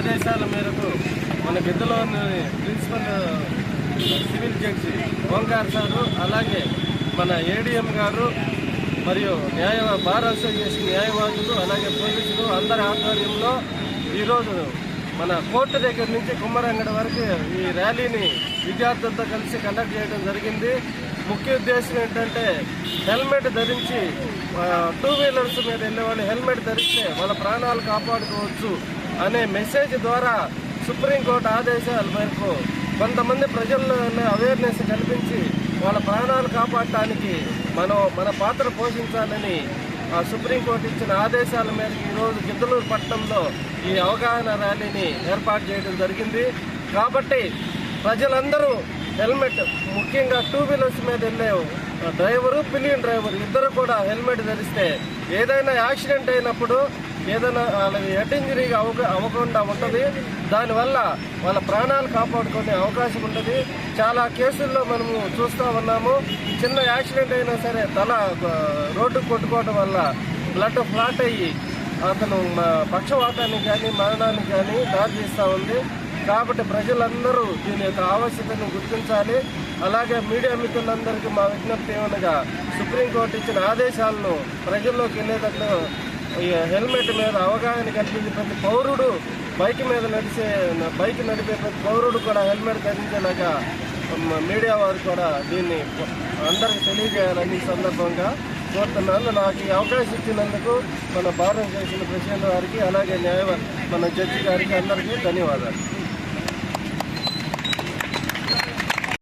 ఆదేశాల మేరకు మన గిద్దలోని principal civil judge Omkar sir అలాగే మన ఏడిఎం గారు మరియు న్యాయ బార్ అసోసియేషన్ న్యాయవాదులు అలాగే పోలీసులు అందరి ఆధ్వర్యంలో ఈరోజు మన కోర్టు దగ్గర నుంచి కుమ్మరంగడ వరకు ఈ ర్యాలీని విద్యార్థులతో కలిసి కండక్ట్ చేయడం జరిగింది. ముఖ్య ఉద్దేశం ఏంటంటే హెల్మెట్ ధరించి టూ వీలర్స్ మీద వెళ్ళే వాళ్ళు హెల్మెట్ ధరిస్తే వాళ్ళ ప్రాణాలు కాపాడుకోవచ్చు. అనే మెసేజ్ ద్వారా సుప్రీంకోర్టు ఆదేశాల మేరకు కొంతమంది ప్రజల్లో అవేర్నెస్ కల్పించి వాళ్ళ ప్రాణాలు కాపాడటానికి మనం మన పాత్ర పోషించాలని ఆ సుప్రీంకోర్టు ఇచ్చిన ఆదేశాల మేరకు ఈరోజు గిద్దలూరు పట్టణంలో ఈ అవగాహన ర్యాలీని ఏర్పాటు చేయడం జరిగింది. కాబట్టి ప్రజలందరూ హెల్మెట్ ముఖ్యంగా టూ వీలర్స్ మీద వెళ్ళే డ్రైవరు పిలియన్ డ్రైవర్ ఇద్దరు కూడా హెల్మెట్ ధరిస్తే ఏదైనా యాక్సిడెంట్ అయినప్పుడు ఏదైనా వాళ్ళకి హెడ్ ఇంజరీగా అవ అవ్వకుండా ఉంటుంది. దానివల్ల వాళ్ళ ప్రాణాలు కాపాడుకునే అవకాశం ఉంటుంది. చాలా కేసుల్లో మనము చూస్తూ ఉన్నాము. చిన్న యాక్సిడెంట్ అయినా సరే తల రోడ్డు కొట్టుకోవడం వల్ల బ్లడ్ ఫ్లాట్ అయ్యి అతను పక్షవాతానికి కానీ మరణానికి కానీ దారితీస్తూ ఉంది. కాబట్టి ప్రజలందరూ దీని యొక్క ఆవశ్యకతను గుర్తించాలి. అలాగే మీడియా మిత్రులందరికీ మా విజ్ఞప్తి ఏమనగా సుప్రీంకోర్టు ఇచ్చిన ఆదేశాలను ప్రజల్లోకి వెళ్ళేటట్లు ఈ హెల్మెట్ మీద అవగాహన కల్పించి ప్రతి పౌరుడు బైక్ మీద నడిచే బైక్ నడిపే ప్రతి పౌరుడు కూడా హెల్మెట్ ధరించేలాగ మీడియా వారు కూడా దీన్ని అందరికి తెలియజేయాలని సందర్భంగా కోరుతున్నాను. నాకు ఈ అవకాశం ఇచ్చినందుకు మన భారతదేశ చేసిన ప్రెసిడెంట్ అలాగే న్యాయ మన జడ్జి గారికి అందరికీ ధన్యవాదాలు.